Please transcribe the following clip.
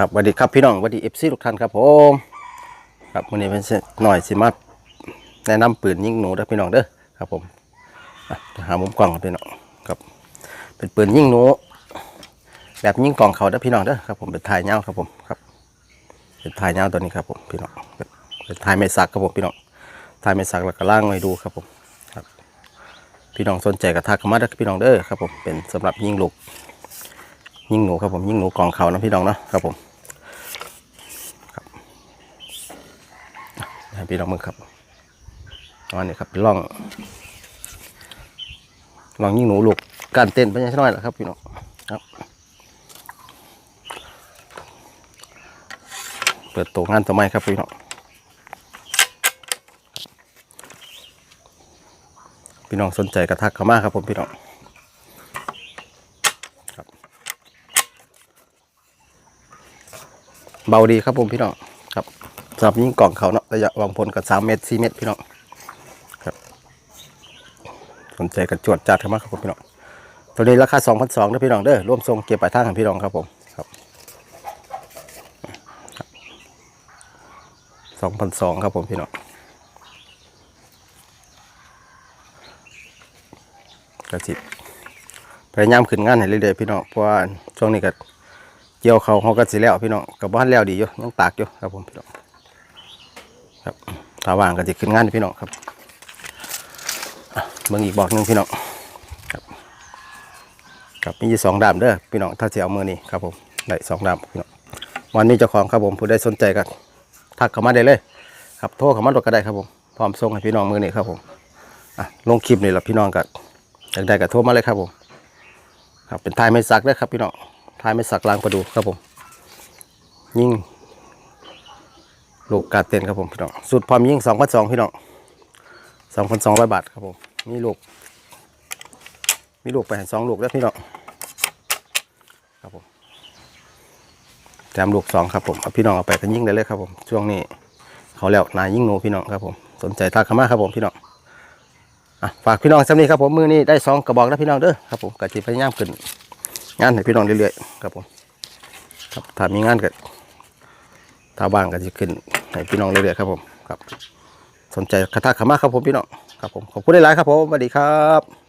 ครับสวัสดีครับพี่น้องสวัสดีเอฟซีทุกท่านครับผมครับวันนี้เป็นหน่อยสิมาแนะนำปืนยิงหนูเด้อพี่น้องเด้อครับผมหามุมกล้องพี่น้องครับ เป็นปืนยิงหนู แบบยิงกล่องเขาเด้อพี่น้องเด้อครับผมเป็นถ่ายเงาครับผมครับ เป็นถ่ายเงาตัวนี้ครับผมพี่น้องเป็นถ่ายไม่สักครับผมพี่น้องถ่ายไม่สักแล้วก็ล่างไว้ดูครับผมครับ พี่น้องสนใจกระทักมาเด้อพี่น้องเด้อครับผมเป็นสำหรับยิงลูกยิงหนูครับผมยิงหนูกองเขานะพี่น้องเนาะครับผมครับ ให้พี่น้องมึงครับตอนนี้ครับเป็นร่องร่องยิงหนูลูกการเต้นไปยังน้อยแหละครับพี่น้องครับเปิดตัวงานตัวใหม่ครับพี่น้องพี่น้องสนใจกระทักเข้ามาครับผมพี่น้องเบาดีครับผมพี่น้องครับ สำหรับยิงกล่องเขาเนาะระยะวางพลกับสามเมตรสี่เมตรพี่น้องครับสนใจกับจวดจัดเข้ามาครับผมพี่น้องตัวนี้ราคาสองพันสองนะพี่น้องเด้อร่วมทรงเก็บปลายทางของพี่น้องครับผมครับสองพันสองครับผมพี่น้องกระสิบพยายามขึ้นงานให้เรื่อยๆพี่น้องเพราะว่าช่วงนี้ก็เกี่ยวเขาเขาก็สิแล้วพี่น้องกับบ้านแล้วดีอยู่ยังตากอยู่ครับผมพี่น้อง ครับถาว่างก็จะขึ้นงานพี่น้องครับเบิ่งอีกบอกหนึ่งพี่น้องครับครับมีอยู่สองดามเด้อพี่น้องถ้าจะเอามือนี้ครับผมได้สองดามพี่น้องวันนี้เจ้าของครับผมผู้ใดสนใจก็ทักเข้ามาได้เลย ครับโทรเข้ามาดก็ได้ครับผมพร้อมส่งให้พี่น้องมือนี้ครับผมอะลงคลิปนี่แหละพี่น้องก็อยากได้ก็โทรมาเลยครับผม ครับเป็นทายไม่ซักเด้อครับพี่น้องทายไม่สักล้างประดูครับผม ยิ่ง ลูกกาดเต้นครับผมพี่น้องสุดพร้อมยิ่งสองพันสองพี่น้องสองพันสองร้อยบาทครับผมมีลูก มีลูกไปสองลูกแล้วพี่น้องครับผมแถมลูกสองครับผมเอาพี่น้องเอาไปกันยิ่งได้เลยครับผมช่วงนี้เขาแล้วนายยิ่งหนูพี่น้องครับผมสนใจทักเข้ามาครับผมพี่น้องอะฝากพี่น้องสำนีครับผมมือนี้ได้สองกระบอกแล้วพี่น้องเด้อครับผมกะจิพยายามขึ้นงานให้พี่น้องเรื่อยๆครับผมครับถ้ามีงานก็ถ้าว่างก็จะขึ้น ให้พี่น้องเรื่อยๆครับผมครับ สนใจกระทาขามาครับผมพี่น้องครับผมขอบคุณหลายๆครับผมสวัสดีครับ